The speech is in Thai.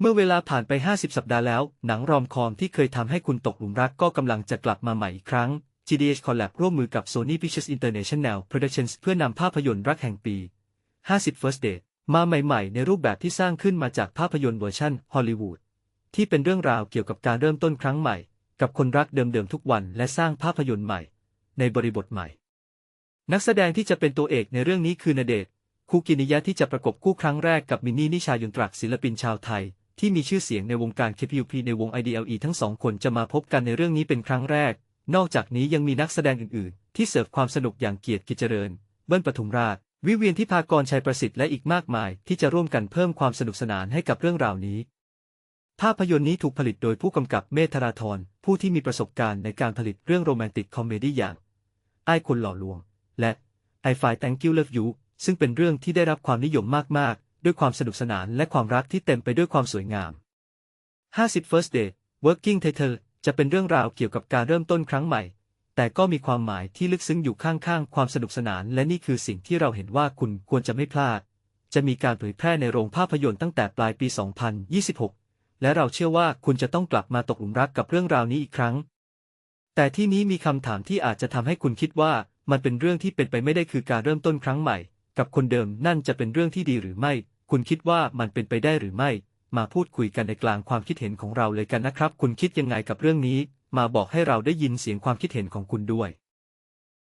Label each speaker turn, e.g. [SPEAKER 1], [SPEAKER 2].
[SPEAKER 1] เมื่อเวลาผ่านไป 50 สัปดาห์แล้ว หนังรอมคอมที่เคยทำให้คุณตกหลุมรักก็กำลังจะกลับมาใหม่อีกครั้ง GDH Collab ร่วมมือกับ Sony Pictures International Productions เพื่อนำภาพยนตร์รักแห่งปี 50 First Date มาใหม่ๆ ในรูปแบบที่สร้างขึ้นมาจากภาพยนตร์เวอร์ชันฮอลลีวูดที่เป็นเรื่องราวเกี่ยวกับการเริ่มต้นครั้งใหม่ กับคนรักเดิมๆทุกวันและสร้างภาพยนตร์ใหม่ ในบริบทใหม่ นักแสดงที่จะเป็นตัวเอกในเรื่องนี้คือณเดชคูกินิยะที่จะประกบคู่ครั้งแรกกับมินนี่นิชายุนตรักศิลปินชาวไทย ที่มีชื่อเสียงในวงการ KPUP ในวง IDLE ทั้งสองคนจะมาพบกันในเรื่องนี้เป็นครั้งแรก นอกจากนี้ยังมีนักแสดงอื่นๆ ที่เสิร์ฟความสนุกอย่างเกียรติกิจเจริญ เบิ้ลปทุมราช วิเวียนที่พากรชัยประสิทธิ์และอีกมากมาย ที่จะร่วมกันเพิ่มความสนุกสนานให้กับเรื่องราวนี้ ภาพยนตร์นี้ถูกผลิตโดยผู้กำกับเมธราธรผู้ที่มีประสบการณ์ในการผลิตเรื่องโรแมนติกคอมเมดี้อย่างไอ้คนหล่อลวง และ I Find Thank You Love You ซึ่งเป็นเรื่องที่ได้รับความนิยมมากๆ ด้วยความสนุกสนานและความรักที่เต็มไปด้วยความสวยงาม 50 First Day Working Title จะเป็นเรื่องราวเกี่ยวกับการเริ่มต้นครั้งใหม่ แต่ก็มีความหมายที่ลึกซึ้งอยู่ข้างๆ ความสนุกสนาน และนี่คือสิ่งที่เราเห็นว่าคุณควรจะไม่พลาด จะมีการเผยแพร่ในโรงภาพยนตร์ตั้งแต่ปลายปี 2026 และเราเชื่อว่าคุณจะต้องกลับมาตกหลุมรักกับเรื่องราวนี้อีกครั้ง แต่ที่นี้มีคำถามที่อาจจะทำให้คุณคิดว่ามันเป็นเรื่องที่เป็นไปไม่ได้คือการเริ่มต้นครั้งใหม่ กับคนเดิมนั่นจะเป็นเรื่องที่ดีหรือไม่ คุณคิดว่ามันเป็นไปได้หรือไม่ มาพูดคุยกันในกลางความคิดเห็นของเราเลยกันนะครับ คุณคิดยังไงกับเรื่องนี้ มาบอกให้เราได้ยินเสียงความคิดเห็นของคุณด้วย